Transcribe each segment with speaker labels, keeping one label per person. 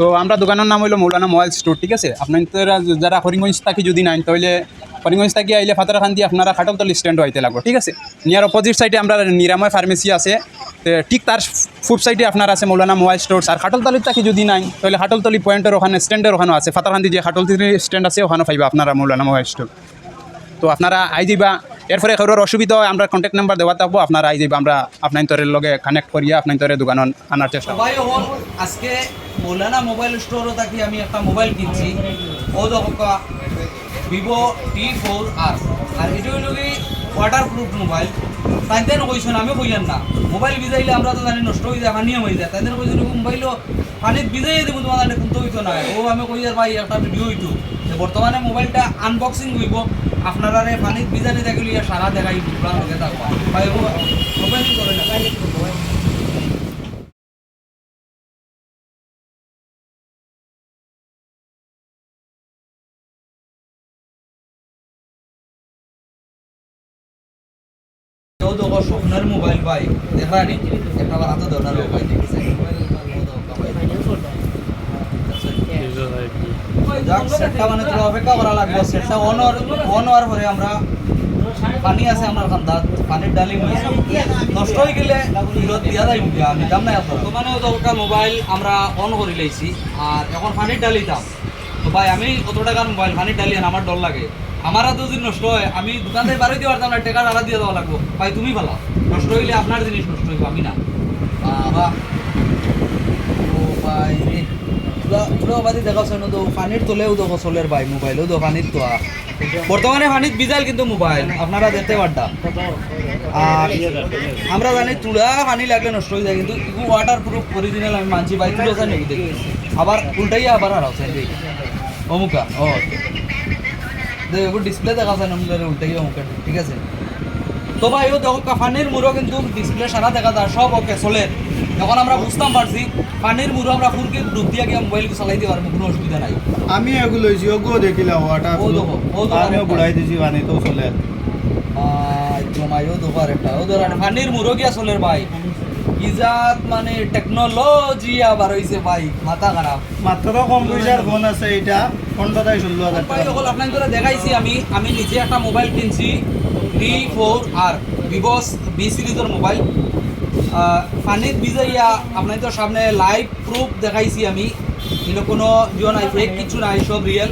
Speaker 1: তো আমরা দোকানের নাম হইল মৌলানা মোবাইল স্টোর, ঠিক আছে? আপনারা যারা হরিগঞ্জ থাকি যদি নাই, তাহলে হরিগঞ্জ থাকি আইলে ফাতারখান দিয়ে আপনারা খাটকতলি স্ট্যান্ড হইতে লাগবে, ঠিক আছে? নিয়ার অপোজিট সাইডে আমরা নিরাময় ফার্মেসি আছে। ঠিক তার ফুড সাইডে আপনার আছে মৌলানা মোবাইল স্টোর আর খাটলতলির থাকি যদি নাই, তাহলে খাটলতলি পয়েন্টের ওখানে স্ট্যান্ডের ওখানে আছে। ফাতারখান দিয়ে যে খাটলতলি স্ট্যান্ড আছে ওখানে পাইবা আপনারা মৌলানা মোবাইল স্টোর তো আপনারা আই যাইবা এরপরে কারোর অসুবিধা হয়, আমরা কন্ট্যাক্ট নাম্বার দেওয়া থাকব, আপনারা আই যাইবা আমরা আপনার তরের লগে কানেক্ট করিয়া আপনার তরে দোকান আনার চেষ্টা
Speaker 2: আজকে মৌলানা মোবাইল স্টোরও থাকি আমি একটা মোবাইল কিনছি। ও দেখা ভিভো টি ফোর আর আর এটা হইল কি ওয়াটার প্রুফ মোবাইল তাইতেন কইছেন আমি কইয়ান না। মোবাইল ভিজাইলে আমরা তো জানি নষ্ট হয়ে যায় হানিয়ে হয়ে যায়। তাইতেন কইছেন মোবাইলও পানিত ভিজাইয়ে দেবো, তোমার জানি কিন্তু হইতো না। ও আমি কই আর ভাই, একটা ভিডিও হইতো। বর্তমানে মোবাইলটা আনবক্সিং হইব। আপনারা পানিত ভিজানি থাকিলে সারা দেখাই পুরা লগে থাকবা ভাই, ও ওপেনিং করে না তো স্বপ্নের মোবাইল পাই দেখা নি একটা হাতে ধরার মোবাইল দেখেছে যাক, সেটটা মানে তোরা অপেক্ষা করা লাগবে, সেটটা অন অন হওয়ার পরে আমরা পানি আছে আমার খান্দাত পানির ডালি নষ্ট হয়ে গেলে ফিরত দিয়া যাই আমি দাম নাই আপনার মানে ওটা মোবাইল আমরা অন করে লাইছি, আর এখন পানির ডালি দাম। তো ভাই, আমি কত টাকার মোবাইল পানির ডালি আমার ডর লাগে। আমার হাতে যদি নষ্ট হয়, আমি দোকান থেকে বাড়ি দিয়ে পারতাম না টাকা আলাদা দিয়ে দেওয়া লাগবো। ভাই, তুমি ভালো নষ্ট হইলে আপনার জিনিস নষ্ট হইব, আমি না। বাবা। ও ভাই রে। পুরা পুরা বাদি দেখাচ্ছে না তো পানির তোলেও দেখো চলের ভাই মোবাইলও তো তো বর্তমানে পানির বিজাল কিন্তু মোবাইল, আপনারা দেখতে পারতাম আর আমরা জানি তুলা পানি লাগলে নষ্ট হয়ে যায়, কিন্তু ইগু ওয়াটার প্রুফ অরিজিনাল আমি মানছি ভাই তুলো দেখি। আবার উল্টাই আবার হারাচ্ছে অমুকা ও দেখো ডিসপ্লে দেখা যায় নম্বরের উল্টাই অমুকা, ঠিক আছে। তো ভাই ও দেখো পানির মুড়ো কিন্তু ডিসপ্লে সারা দেখা যায়, সব ওকে চলে এখন আমরা বুঝতাম পারছি পানির মুড়ো আমরা ফুলকে ডুব দিয়ে গিয়ে মোবাইল চালাই দিতে পারব কোনো অসুবিধা নাই।
Speaker 3: আমি এগুলো লইছি ওগো দেখিলা ওয়াটার
Speaker 2: ও দেখো, ও দেখো।
Speaker 3: আমিও বুড়াই দিছি পানি তো চলে।
Speaker 2: জমাইও দোকার একটা ও ধর পানির মুড়ো গিয়া চলের ভাই। ইজাত মানে টেকনোলজি আবার হইছে ভাই মাথা খারাপ।
Speaker 3: মাত্র কম পয়সার ফোন আছে এটা পনেরোটাই ষোলো হাজার টাকা।
Speaker 2: সকল আপনাকে দেখাইছি আমি আমি নিজে একটা মোবাইল কিনছি ডি ফোর আর ভিভো বি সিরিজের মোবাইল পানির ভিজাইয়া আপনাদের তো সামনে লাইভ প্রুফ দেখাইছি আমি। কিন্তু কোনো জিও নাই ফেক কিছু নাই, সব রিয়েল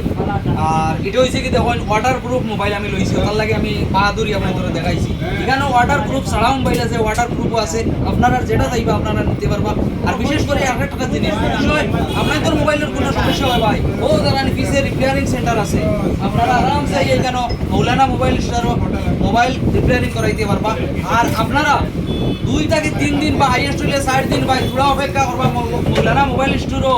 Speaker 2: আর এটা হয়েছে কি দেখুন ওয়াটার প্রুফ মোবাইল আমি লইছি, তার লাগে আমি বাহাদুরি আপনার ধরে দেখাইছি। এখানে ওয়াটার প্রুফ ছাড়াও মোবাইল আছে ওয়াটার প্রুফও আছে। আপনারা যেটা চাইবা আপনারা নিতে পারবা। আর বিশেষ করে একটা টাকা জিনিস আপনাদের মোবাইলের কোনো সমস্যা হয় ভাই। ও দাঁড়ান পিসে রিপেয়ারিং সেন্টার আছে। আপনারা আরামসে এখানে মৌলানা মোবাইল স্টোরও মোবাইল রিপেয়ারিং করাইতে পারবা? আর আপনারা দুই থেকে তিন দিন বা হাইয়েস্ট হইলে চার দিন বা পুরা অপেক্ষা করবা মৌলানা মোবাইল স্টোরও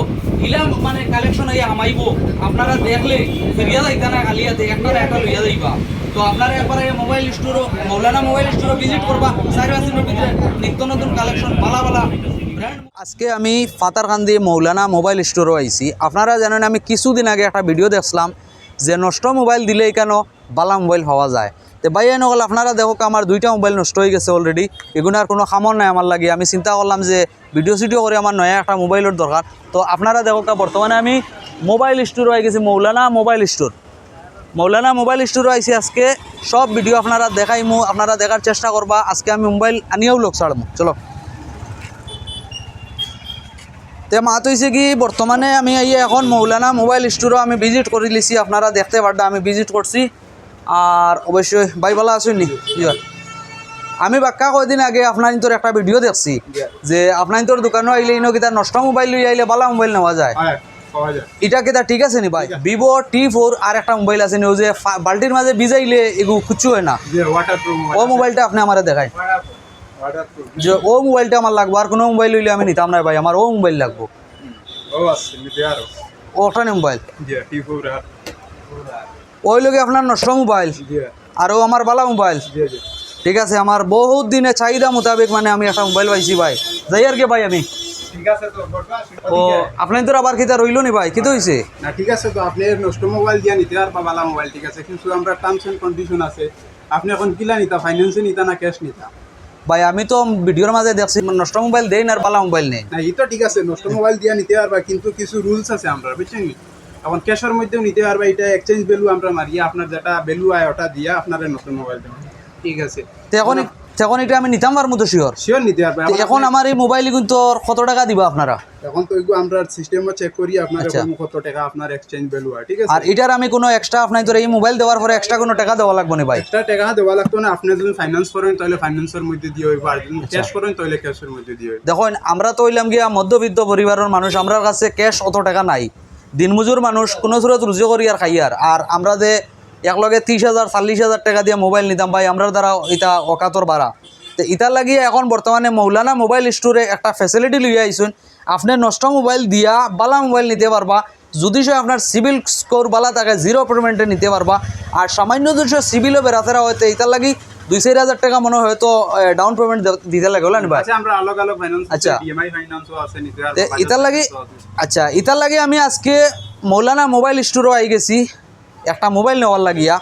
Speaker 2: ইলাম মানে কালেকশন হইয়া হামাইব। আপনারা দেখলে ফিরিয়া যাইতা না খালিয়াতে একটা একটা লইয়া যাইবা। তো আপনারা একবারে মোবাইল স্টোরও মৌলানা মোবাইল স্টোরও ভিজিট করবা। চার পাঁচ ভিতরে নিত্য নতুন কালেকশন ভালা ভালা আজকে আমি ফাতারকান্দি মৌলানা মোবাইল স্টোরও আইছি। আপনারা জানেন আমি কিছুদিন আগে একটা ভিডিও দেখছিলাম। যে নষ্ট মোবাইল দিলেই কেন বালা মোবাইল হওয়া যায়। তো ভাই নকল আপনারা দেখো আমার দুইটা মোবাইল নষ্ট হয়ে গেছে অলরেডি এগুলো আর কোনো খামর নাই আমার লাগে। আমি চিন্তা করলাম যে ভিডিও সিডিও করে আমার নয়া একটা মোবাইলের দরকার তো আপনারা দেখো বর্তমানে আমি মোবাইল স্টোর হয়ে গেছি, Maulana mobile store Maulana mobile store আইসি আজকে সব ভিডিও আপনারা দেখাইমু, আপনারা দেখার চেষ্টা করবা আজকে আমি মোবাইল আনিয়েও লোক ছাড়মু। চলো। তে মাত হয়েছে কি বর্তমানে আমি এই এখন মৌলানা মোবাইল স্টোরও আমি ভিজিট করে লিছি আপনারা দেখতে পারডা আমি ভিজিট করছি আর অবশ্যই ভাই ভালো আছেন নি? আমি বাক্কা কয়দিন আগে আপনার তোর একটা ভিডিও দেখছি যে আপনার তোর দোকানে আইলে ইনো কিতা নষ্ট মোবাইল লই আইলে ভালো মোবাইল নেওয়া যায়।
Speaker 3: হ্যাঁ
Speaker 2: এটা কিতা ঠিক আছে নি ভাই? ভিভো টি ফোর আর একটা মোবাইল আছে নি ও যে বাল্টির মাঝে ভিজাইলে এগু খুচু হয় না ও মোবাইলটা আপনি আমার দেখায় যে ও মোবাইলটা আমার লাগবো আর কোনো মোবাইল লইলে আমি নিতাম না ভাই আমার ও মোবাইল লাগবো। ওটা মোবাইল?
Speaker 3: টি ফোর
Speaker 2: ওই লোকে আপনার নষ্ট মোবাইল আর ও আমার বালা মোবাইল। ঠিক আছে আমার বহুত দিনে চাহিদা মোতাবেক মানে আমি একটা মোবাইল পাইছি ভাই। যাই আর কে ভাই আমি।
Speaker 3: তো
Speaker 2: ও আপনার তোর আবার কিতা রইল নি ভাই? কিতো হয়েছে
Speaker 3: না ঠিক আছে তো আপনি নষ্ট মোবাইল দিয়া নিতে আর বালা মোবাইল ঠিক আছে? কিন্তু আমরা টার্মস এন্ড কন্ডিশন আছে। আপনি এখন কিলা নিতা ফাইন্যান্সে নিতা না ক্যাশ নিতা?
Speaker 2: ভাই আমি তো ভিডিওর মাঝে দেখছি নষ্ট মোবাইল দেই না আর বালা মোবাইল নেই।
Speaker 1: না এই তো ঠিক আছে নষ্ট মোবাইল দিয়া নিতে পারবা কিন্তু কিছু রুলস আছে আমরা বুঝছেন? এখন ক্যাশের মধ্যেও নিতে পারবা এটা এক্সচেঞ্জ ভ্যালু আমরা মারিয়া আপনার যেটা ভ্যালু আয় ওটা দিয়া আপনার নতুন মোবাইল দেওয়া। ঠিক আছে।
Speaker 2: তো এখন এখন এটা আমি নিতাম পারব তো শিওর
Speaker 1: শিওর নিতে পারবা
Speaker 2: এখন আমার এই মোবাইল কিন্তু কত টাকা দিবা আপনারা?
Speaker 1: এখন তো আমরা সিস্টেমে চেক করি আপনার
Speaker 2: আচ্ছা।
Speaker 1: কত টাকা আপনার এক্সচেঞ্জ ভ্যালু হয় ঠিক
Speaker 2: আর এটার আমি কোনো এক্সট্রা আপনার ধরে এই মোবাইল দেওয়ার পরে এক্সট্রা কোনো টাকা দেওয়া লাগবে না ভাই?
Speaker 1: এক্সট্রা টাকা দেওয়া লাগতো না আপনি যদি ফাইন্যান্স করেন তাহলে ফাইন্যান্সের মধ্যে দিয়ে হইব আর যদি
Speaker 2: আচ্ছা।
Speaker 1: ক্যাশ করেন তাহলে ক্যাশের মধ্যে দিয়ে হইব।
Speaker 2: দেখুন আমরা তো হইলাম গিয়া মধ্যবিত্ত পরিবারের মানুষ আমরা কাছে ক্যাশ অত টাকা নাই। দিনমজুর মানুষ কোনো সুরত রুজি করি আর খাই আর। আর আমরা যে একলগে ত্রিশ হাজার চল্লিশ হাজার টাকা দিয়ে মোবাইল নিতাম। ভাই আমরা দ্বারা এটা অকাতর বাড়া। তো ইটার লাগিয়ে এখন বর্তমানে মৌলানা মোবাইল স্টোরে একটা ফ্যাসিলিটি লইয়া আইসুন। আপনি নষ্ট মোবাইল দিয়া বালা মোবাইল নিতে পারবা। যদি সে আপনার সিভিল স্কোর বালা থাকে জিরো পেমেন্টে নিতে পারবা। আর সামান্য যদি সে সিভিলও বেড়াতেরা হয়তো ইটার লাগি দুই চারি হাজার টাকা মনে হয়তো ডাউন পেমেন্ট দিতে লাগে হলেন ভাই?
Speaker 1: আচ্ছা
Speaker 2: আচ্ছা। ইতার লাগি আচ্ছা ইতার লাগে আমি আজকে মৌলানা মোবাইল স্টোরও আই গেছি। একটা মোবাইল নেওয়ার লাগিয়া।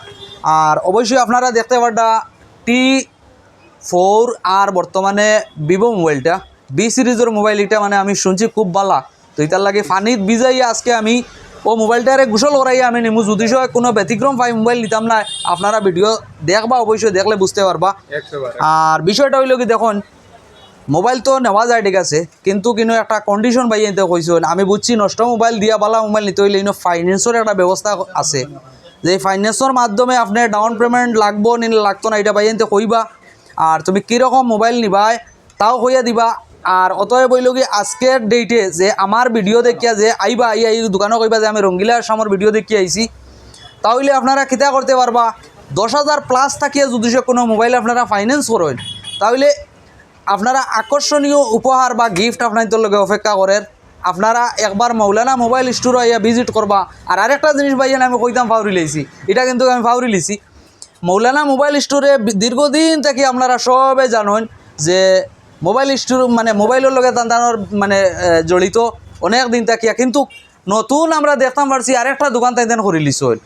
Speaker 2: আর অবশ্যই আপনারা দেখতে পারটা টি ফোর আর বর্তমানে ভিভো মোবাইলটা। বি সিরিজের মোবাইল এটা মানে আমি শুনছি খুব বালা। তো এটার লাগে ফানিত বিজাইয়া আজকে আমি ও মোবাইলটারে গোসল করাইয়া আমি নিমু। যদি কোনো ব্যতিক্রম পাই মোবাইল নিতাম না আপনারা ভিডিও দেখবা অবশ্যই দেখলে বুঝতে পারবা। আর বিষয়টা হইল কি দেখুন মোবাইল তো নেওয়া যায়, ঠিক আছে, কিন্তু কিন্তু একটা কন্ডিশন পাই এতে কইছেন আমি বুঝছি, নষ্ট মোবাইল দিয়া বালা মোবাইল নিতে হইলে ইনো ফাইন্যান্সের একটা ব্যবস্থা আছে। যে ফাইন্যান্সের মাধ্যমে আপনি ডাউন পেমেন্ট লাগবো নি লাগতো না এটা পাই এতে কইবা আর তুমি কীরকম মোবাইল নিবাই তাও কইয়া দিবা। আর অতএব বইল কি আজকের ডেটে যে আমার ভিডিও দেখিয়া যে আইবা আই আই দোকানে কইবা যে আমি রঙ্গিলা আসামর ভিডিও দেখিয়ে আইছি তাহলে আপনারা কিতা করতে পারবা। দশ হাজার প্লাস থাকিয়ে যদি সে কোনো মোবাইল আপনারা ফাইন্যান্স করেন তাহলে আপনারা আকর্ষণীয় উপহার বা গিফট আপনাদের লগে অপেক্ষা করেন। আপনারা একবার মৌলানা মোবাইল স্টোর আইয়া ভিজিট করবা। আর আরেকটা জিনিস ভাইয়া আমি কইতাম ফাউরি লাইছি, এটা কিন্তু আমি ফাউরি লিছি মৌলানা মোবাইল স্টোরে দীর্ঘদিন থেকে আপনারা সবে জানেন যে মোবাইল স্টোর মানে মোবাইলের লগে তার মানে জড়িত অনেক দিন থাকিয়া। কিন্তু নতুন আমরা দেখতাম পারছি আরেকটা দোকান তাই দেন করে লিছিল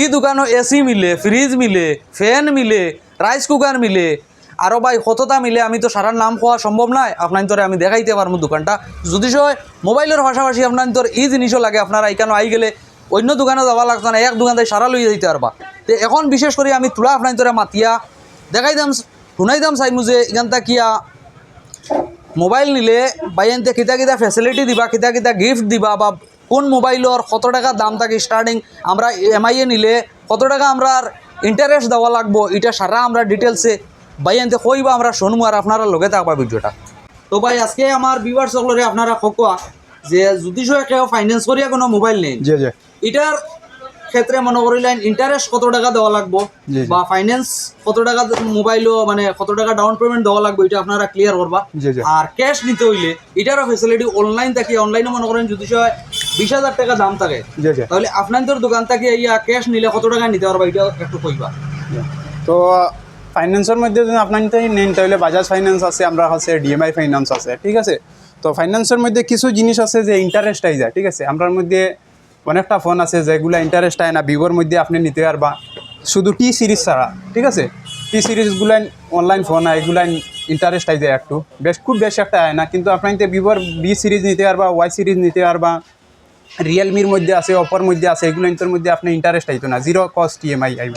Speaker 2: এই দোকানও এসি মিলে ফ্রিজ মিলে ফ্যান মিলে রাইস কুকার মিলে আরও ভাই কতটা মিলে? আমি তো সারার নাম কোয়া সম্ভব নয় আপনার তোরে আমি দেখাইতে পারব দোকানটা। যদি সয় মোবাইলের পাশাপাশি আপনার তোর এই জিনিসও লাগে, আপনারা এখানে আই গেলে অন্য দোকানে যাওয়া লাগতো না, এক দোকান থেকে সারা লইয়া দিতে পারবা। তো এখন বিশেষ করে আমি তুলা আপনার তোরে মাতিয়া, দেখাই দাম, শুনাই দাম চাইমু যে এখানটা কিয়া মোবাইল নিলে বাইনতে কিতা কিতা ফেসিলিটি দিবা, কিতা কিতা গিফট দিবা, বা কোন মোবাইলর কত টাকা দাম থাকে স্টার্টিং আমরা এমআইএ নিলে কত টাকা আমরা ইন্টারেস্ট দেওয়া লাগবো, এটা সারা আমরা ডিটেলসে বাইনতে কইবা আমরা শুনব আর আপনারা লগে থাকবা ভিডিওটা। তো ভাই আজকে আমার বিভার সকলরে আপনারা খোকা যে যদি কেউ ফাইন্যান্স করিয়া কোনো মোবাইল নেই
Speaker 1: জি জি।
Speaker 2: এটার ক্ষেত্রে মনে করিলেন ইন্টারেস্ট কত টাকা দেওয়া লাগবো। বা ফাইন্যান্স কত টাকা মোবাইলও মানে কত টাকা ডাউন পেমেন্ট দেওয়া লাগবে এটা আপনারা ক্লিয়ার করবা। আর ক্যাশ নিতে হইলে এটারও ফেসিলিটি অনলাইন থাকে অনলাইনে মনে করেন যদি বিশ হাজার টাকা দাম থাকে তাহলে আপনাদের দোকান থেকে ইয়া ক্যাশ নিলে কত টাকা নিতে পারবা এটা একটু কইবা।
Speaker 1: তো ফাইন্যান্সের মধ্যে যদি আপনার নেন, তাহলে বাজাজ ফাইন্যান্স আছে, আমরা কাছে ডিএমআই ফাইন্যান্স আছে, ঠিক আছে? তো ফাইন্যান্সের মধ্যে কিছু জিনিস আছে যে ইন্টারেস্ট আই যায় ঠিক আছে? আমরার মধ্যে অনেকটা ফোন আছে যেগুলো ইন্টারেস্ট আয় না ভিভোর মধ্যে আপনি নিতে পারবা। শুধু টি সিরিজ ছাড়া, ঠিক আছে? টি সিরিজগুলো অনলাইন ফোন হয় এগুলো ইন্টারেস্ট আই যায় একটু। বেশ, খুব বেশি একটা আয় না, কিন্তু আপনার ভিভোর বি সিরিজ নিতে পারবা ওয়াই সিরিজ নিতে পারবা। রিয়েলমির মধ্যে আছে অপর মধ্যে আছে, এগুলো মধ্যে আপনি ইন্টারেস্ট আইতো না জিরো কস্ট ইএমআই আইব,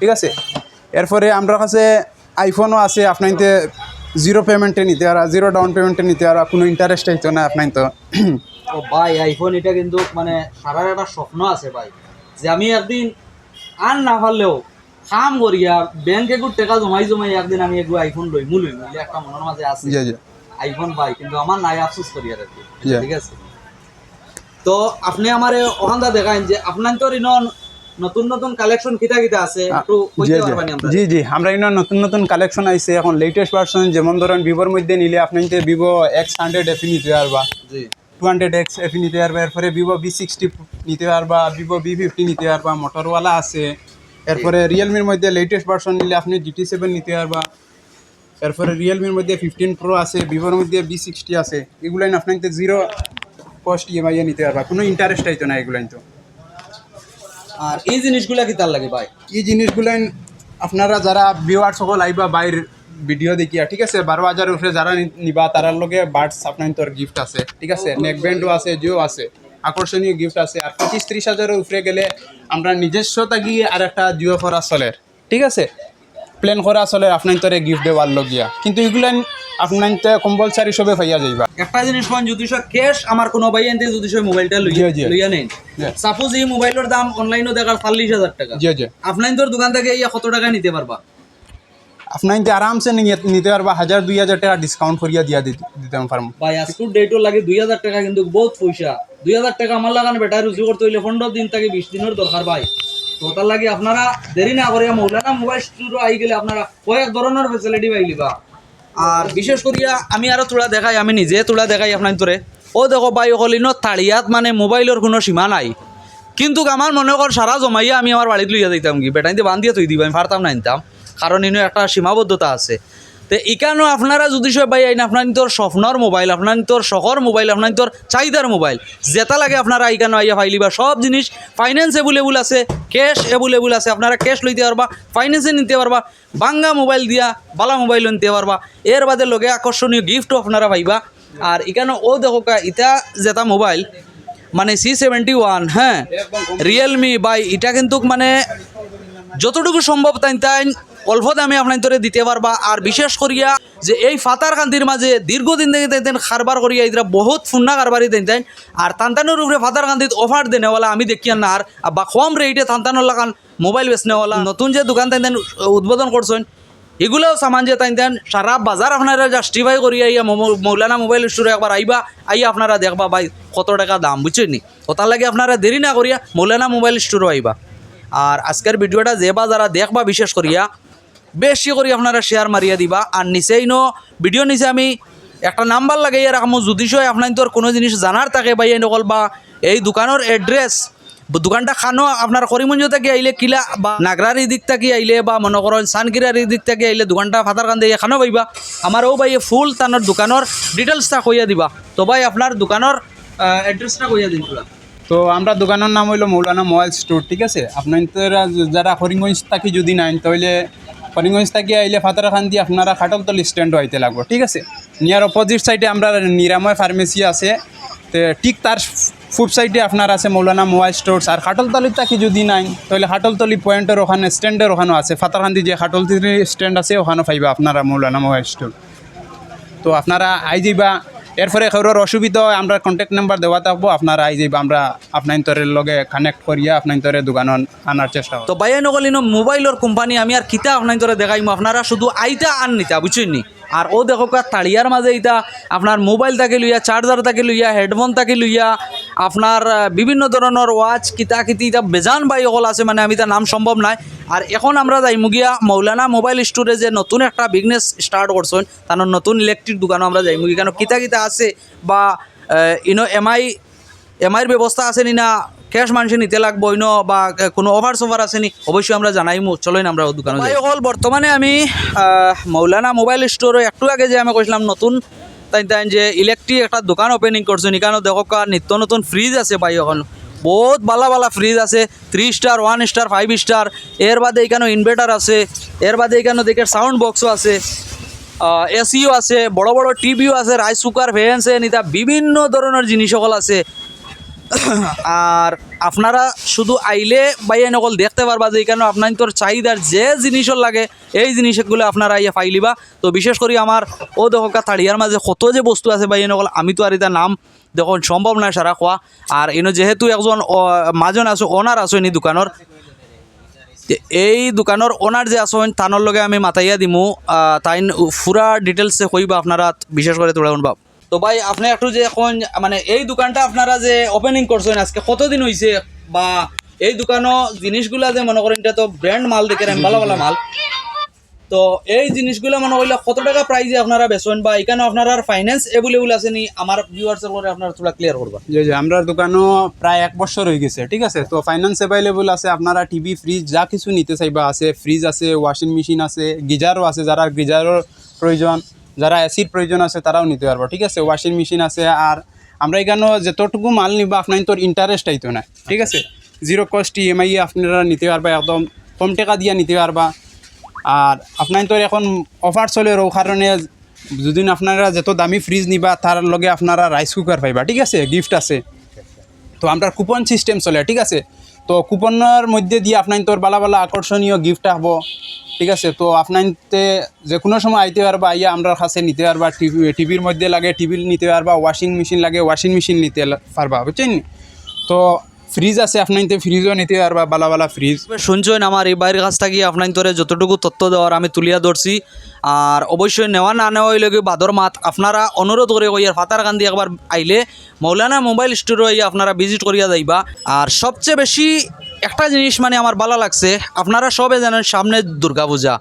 Speaker 1: ঠিক আছে? এরপরে আমরা কাছে আইফোনও আছে আপনার জিরো পেমেন্টে নিতে পারা জিরো ডাউন পেমেন্টে নিতে পারা কোনো ইন্টারেস্ট আইতো না আপনার তো
Speaker 2: ভাই আইফোন এটা কিন্তু মানে সারার একটা স্বপ্ন আছে ভাই যে আমি একদিন আর না পারলেও কাম করিয়া ব্যাংকে একটু টাকা জমাই জমাই একদিন আমি একটু আইফোন লই মু লই মুলি একটা মনের মাঝে আছে। আইফোন ভাই কিন্তু আমার নাই আফসোস করি আর ঠিক আছে। তো আপনি আমার ওখানটা দেখাইন যে আপনার তো ঋণ নতুন নতুন কালেকশন কিতা কিতা আছে একটু
Speaker 1: জি জি।
Speaker 2: আমরা?
Speaker 1: জি জি। আমরা এখানে নতুন নতুন কালেকশন আইছে। এখন লেটেস্ট ভার্সন যেমন ধরেন ভিভোর মধ্যে নিলে আপনি ভিভো এক্স হান্ড্রেড এফি নিতে পারবা
Speaker 2: জি।
Speaker 1: টু হান্ড্রেড এক্স এফি নিতে পারবা এরপরে ভিভো বি সিক্সটি নিতে পারবা ভিভো বি ফিফটি নিতে পারবা মোটরওয়ালা আছে। এরপরে রিয়েলমির মধ্যে লেটেস্ট ভার্সন নিলে আপনি জিটি সেভেন নিতে পারবা। এরপরে রিয়েলমির মধ্যে ফিফটিন প্রো আছে ভিভোর মধ্যে বি সিক্সটি আছে। এগুলো আপনাকে জিরো কস্ট ইএমআই নিতে পারবা। কোনো ইন্টারেস্ট আইতো না এগুলো তো
Speaker 2: আর এই জিনিসগুলা কি তার লাগে ভাই?
Speaker 1: এই জিনিসগুলো আপনারা যারা ভিউয়ার সকল আইবা বাইর ভিডিও দেখিয়া ঠিক আছে? বারো হাজারের উপরে যারা নিবা তারার লগে বার্ডস আপনার তোর গিফট আছে ঠিক আছে? নেক ব্যান্ডও আছে জিও আছে আকর্ষণীয় গিফট আছে। আর পঁচিশ ত্রিশ হাজারের উপরে গেলে আমরা নিজস্বতা গিয়ে আর একটা জিও করা চলের ঠিক আছে? প্লেন করা চলে আপনার তোরে গিফট দেওয়ার লগিয়া কিন্তু এগুলো আপনার কম্পালসারি সবে পাইয়া যাইবা।
Speaker 2: একটা জিনিস পান যদি ক্যাশ আমার কোনো ভাই এনতে যদি মোবাইলটা লইয়া। লইয়া নেন সাপোজ এই মোবাইলের দাম অনলাইনে দেখার চল্লিশ হাজার টাকা।
Speaker 1: জি জি।
Speaker 2: আপনার তোর দোকান থেকে ইয়া কত টাকা নিতে পারবা?
Speaker 1: আপনার আরামসে নিতে পারবা হাজার দুই হাজার টাকা ডিসকাউন্ট করিয়া দিয়া দিতে দিতে পারব।
Speaker 2: ভাই আজকের ডেটও লাগে দুই হাজার টাকা কিন্তু বহুত পয়সা। দুই হাজার টাকা আমার লাগান বেটা রুজি করতে হইলে পনেরো দিন থেকে বিশ দিনের দরকার ভাই। তো তার লাগে আপনারা দেরি না করে মৌলানা মোবাইল স্টোর আই গেলে আপনারা কয়েক ধরনের ফেসিলিটি পাইলিবা। আর বিশেষ করিয়া আমি আরও তোলা দেখাই, আমি নিজে তোলা দেখাই আপনার তোরে ও দেখো ভাই, অকলিন তাড়িয়াত মানে মোবাইলের কোনো সীমা নাই। কিন্তু আমার মনে কর সারা জমাইয়া আমি আমার বাড়িতে লইয়া দিতাম কি বেটাইতে বান্ধিয়ে তুই দিব, আমি পারতাম না আনতাম কারণ ইনো একটা সীমাবদ্ধতা আছে। তো ইকানো আপনারা যদি সব ভাই আইন আপনার তোর স্বপ্নর মোবাইল, আপনার তোর শখর মোবাইল, আপনার তোর চাহিদার মোবাইল, যেটা লাগে আপনারা ইকানো আইয়া ফাইলিবা সব জিনিস ফাইন্যান্স এভেলেবল আছে ক্যাশ এভেলেবল আছে, আপনারা ক্যাশ লইতে পারবা ফাইন্যান্সে নিতে পারবা, বাঙ্গা মোবাইল দিয়া বালা মোবাইল নিতে পারবা। এর বাদে লগে আকর্ষণীয় গিফটও আপনারা পাইবা। আর ইকানো, ও দেখো ইটা যেটা মোবাইল মানে সি সেভেন্টি ওয়ান হ্যাঁ রিয়েলমি বাই এটা কিন্তু মানে যতটুকু সম্ভব তাই তাই অল্প দামে আপনার দিতে পারবা। আর বিশেষ করিয়া যে এই ফাতার কান্তির মাঝে দীর্ঘদিন থেকে তাই খারবার করিয়া এরা বহুত ফুন্না কারবারি দেন তাই আর তান্তানোর উপরে ফাতার কান্তিত অফার দেনেওয়ালা আমি দেখিয়া না। আর বা কম রেটে তান্তানোর লাগান মোবাইল বেচনেওয়ালা। নতুন যে দোকান তাই উদ্বোধন করছেন, এগুলোও সামান যে তাই সারা বাজার আপনারা জাস্টিফাই করিয়া ইয়া মৌলানা মোবাইল স্টোরে একবার আইবা, আইয়া আপনারা দেখবা ভাই কত টাকা দাম, বুঝছেন নি? ওটার লাগে আপনারা দেরি না করিয়া মৌলানা মোবাইল স্টোরও আইবা। আর আজকের ভিডিওটা যে বা যারা দেখবা, বিশেষ করিয়া বেশি করে আপনারা শেয়ার মারিয়া দিবা। আর নিচেই নো ভিডিও নিচে আমি একটা নাম্বার লাগাইয়া রাখব যদি সয় আপনার তোর কোনো জিনিস জানার থাকে বা এই নকল বা এই দোকানের এড্রেস দোকানটা খানো, আপনার করিমঞ্জ থেকে আইলে কিলা বা নাগরার দিক থেকে আইলে বা মনে করেন সানকিরার দিক থেকে আইলে দোকানটা ফাতার কান দিয়ে খানো পাইবা। আমার ও ভাই ফুল তানোর দোকানের ডিটেলসটা কইয়া দিবা। তো ভাই আপনার দোকানের এড্রেসটা কইয়া দিন
Speaker 1: তো আমরা দোকানের নাম হইল মৌলানা মোবাইল স্টোর, ঠিক আছে? আপনার যারা করিমগঞ্জ থাকি যদি নাই, তাহলে করিমগঞ্জ থাকি আইলে ফাতারাখান দিয়ে আপনারা খাটকতল স্ট্যান্ডও হইতে লাগবো, ঠিক আছে? নিয়ার অপোজিট সাইডে আমরা নিরাময় ফার্মেসি আছে। তো ঠিক তার ফুড সাইডে আপনার আছে মৌলানা মোবাইল স্টোর্স আর খাটলতলির থাকি যদি নাই, তাহলে খাটলতলি পয়েন্টের ওখানে স্ট্যান্ডের ওখানেও আছে। ফাতারখান্দি যে খাটলতলি স্ট্যান্ড আছে, ওখানেও পাইবা আপনারা মৌলানা মোবাইল স্টোর তো আপনারা আই যাইবা এরপরে কারোর অসুবিধা হয়, আমরা কন্ট্যাক্ট নাম্বার দেওয়া থাকব, আপনার আই যাইবা আমরা আপনার তরের লগে কানেক্ট করিয়া আপনার তরে দোকান আনার চেষ্টা
Speaker 2: তো বাইয়া নকলিন মোবাইলের কোম্পানি আমি আর কিতা আপনার ধরে দেখাইম? আপনারা শুধু আইতা আন নিতা, বুঝছেন নি? আর ও দেখো তাড়িয়ার মাঝে এটা আপনার মোবাইল তাকে লইয়া চার্জার তাকে লইয়া হেডফোন তাকে লইয়া আপনার বিভিন্ন ধরনের ওয়াচ কিতা কিতি ইটা বেজান বাই অকল আছে মানে আমি তার নাম সম্ভব নাই। আর এখন আমরা যাইমু গিয়া মৌলানা মোবাইল স্টোরে যে নতুন একটা বিজনেস স্টার্ট করছেন, তার নতুন ইলেকট্রিক দোকানও আমরা যাইমু গিয়া কেন কিতা কিতা আছে বা ইনো এমআই এমআইয়ের ব্যবস্থা আছে নি না ক্যাশ মানুষে নিতে লাগবো ইনো বা কোনো অফার সফার আছে নি, অবশ্যই আমরা জানাইমু। চলোই না আমরা দোকানে যাই। হল বর্তমানে আমি মৌলানা মোবাইল স্টোরে একটু আগে যে আমি কইছিলাম নতুন তাই তাই যে ইলেকট্রিক একটা দোকান ওপেনিং করছেন। এখানে দেখো নিত্য নতুন ফ্রিজ আছে ভাই এখন। বহুত বালা বালা ফ্রিজ আছে। Three star one star five star এর বাদে এখানে ইনভার্টার আছে। এর বাদে এখানে দেখে সাউন্ড বক্সও আছে। এসিও আছে। বড় বড় টিভিও আছে। রাইস কুকার ফ্যান ফ্যান এটা বিভিন্ন ধরনের জিনিস সকল আছে। আর আপনারা শুধু আইলে বাইয়া নকল দেখতে পারবা যে এখানে আপনার তোর চাহিদার যে জিনিসের লাগে, এই জিনিসগুলো আপনারা ইয়ে পাইলিবা তো বিশেষ করে আমার ও দেখা তাড়িয়ার মাঝে কত যে বস্তু আছে বাইয়া নকল আমি তো আর এটা নাম দেখুন সম্ভব নয় সারা খোয়া আর এনে যেহেতু একজন মাজন আছে ওনার আছে নি দোকানের এই দোকানের ওনার যে আছেন তানোর লগে আমি মাতাইয়া দিমু। তাইন পুরা ডিটেলসে কইবা, আপনারা বিশেষ করে তোলা শুনবা। তো ভাই আপনি একটু যে এখন মানে এই দোকানটা আপনারা যে ওপেনিং করছেন আজকে, কতদিন হয়েছে বা এই দোকানও জিনিসগুলা যে মনে করেন এটা তো ব্র্যান্ড মাল দেখে ভালো ভালো মাল। তো এই জিনিসগুলো মনে করলে কত টাকা প্রাইজে আপনারা বেচেন বা এখানে আপনারা ফাইন্যান্স এভেলেবল আছে নি? আমার ভিউয়ার্সের করে আপনারা তোলা ক্লিয়ার করবা।
Speaker 1: যে যে আমরা দোকানও প্রায় এক বছর হয়ে গেছে, ঠিক আছে? তো ফাইন্যান্স অ্যাভেলেবল আছে, আপনারা টিভি ফ্রিজ যা কিছু নিতে চাইবা আছে ফ্রিজ আছে ওয়াশিং মেশিন আছে, গিজারও আছে, যারা গিজারের প্রয়োজন। যারা এসির প্রয়োজন আছে তারাও নিতে পারব, ঠিক আছে? ওয়াশিং মেশিন আছে আর আমরা এখানেও যতটুকু মাল নিবা আপনার তোর ইন্টারেস্ট আইতো না, ঠিক আছে? জিরো কস্ট ইএমআই আপনারা নিতে পারবা, একদম কম টাকা দিয়ে নিতে পারবা। আর আপনার তো এখন অফার চলে ও কারণে যদি আপনারা যত দামি ফ্রিজ নিবা, তার লগে আপনারা রাইস কুকার পাইবা, ঠিক আছে? গিফট আছে। তো আমরা কুপন সিস্টেম চলে, ঠিক আছে? তো কুপনের মধ্যে দিয়ে আপনার তোর বালা বালা আকর্ষণীয় গিফট হব। ঠিক আছে? তো আপনার যে কোনো সময় আইতে পারবা, আইয়া আমরা কাছে নিতে পারবা, টিভি, টিভির মধ্যে লাগে, টিভি নিতে পারবা ওয়াশিং মেশিন লাগে ওয়াশিং মেশিন নিতে পারবা, বুঝছেন? তো ফ্রিজ আছে, আপনার ফ্রিজও নিতে পারবা বালা বালা ফ্রিজ
Speaker 2: শুনছেন আমার এই বাইরের কাছ থেকে আপনার তোরে যতটুকু তথ্য দেওয়ার আমি তুলিয়া ধরছি। আর অবশ্যই নেওয়া না নেওয়া হইলে বাদর মাত? আপনারা অনুরোধ করে কইয়ার ফাতার কান্দি একবার আইলে মৌলানা মোবাইল স্টোরে আপনারা ভিজিট করিয়া যাইবা। আর সবচেয়ে বেশি একটা জিনিস মানে আমার ভালো লাগছে, আপনারা সবে জানেন সামনে দুর্গাপূজা।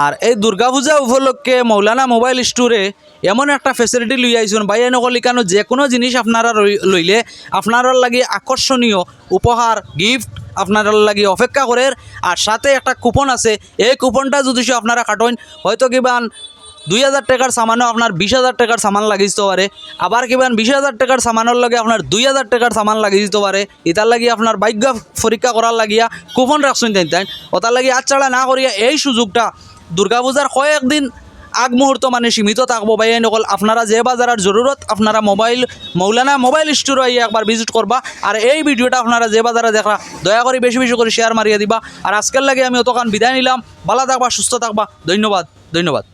Speaker 2: আর এই দুর্গাপূজা উপলক্ষে মৌলানা মোবাইল স্টোরে এমন একটা ফেসিলিটি লই আইসুন বাইরে নকল কেন? যে কোনো জিনিস আপনারা লইলে আপনার লাগি আকর্ষণীয় উপহার গিফট আপনার লাগি অপেক্ষা করে আর সাথে একটা কুপন আছে। এই কুপনটা যদি আপনারা কাটেন হয়তো কিবান দুই হাজার টাকার সামানও আপনার বিশ হাজার টাকার সামান লাগি দিতে পারে। আবার কিবান বিশ হাজার টাকার সামানের লাগে আপনার দুই হাজার টাকার সামান লাগি দিতে পারে। এটার লাগি আপনার ভাগ্য পরীক্ষা করার লাগিয়া কুপন রাখছেন তাই তাই। ওটার লাগি আজ ছাড়া না করিয়া এই সুযোগটা দুর্গাপূজার কয়েকদিন আগ মুহূর্ত মানে সীমিত থাকব ভাই। নকল আপনারা যে বাজারের জরুরত, আপনারা মোবাইল, মৌলানা মোবাইল স্টোর আইয়ে একবার ভিজিট করবা। আর এই ভিডিওটা আপনারা যে বাজারে দেখা দয়া করে বেশি বেশি করে শেয়ার মারিয়ে দিবা। আর আজকের লাগে আমি অতক্ষণ বিদায় নিলাম। ভালো থাকবা, সুস্থ থাকবা। ধন্যবাদ ধন্যবাদ।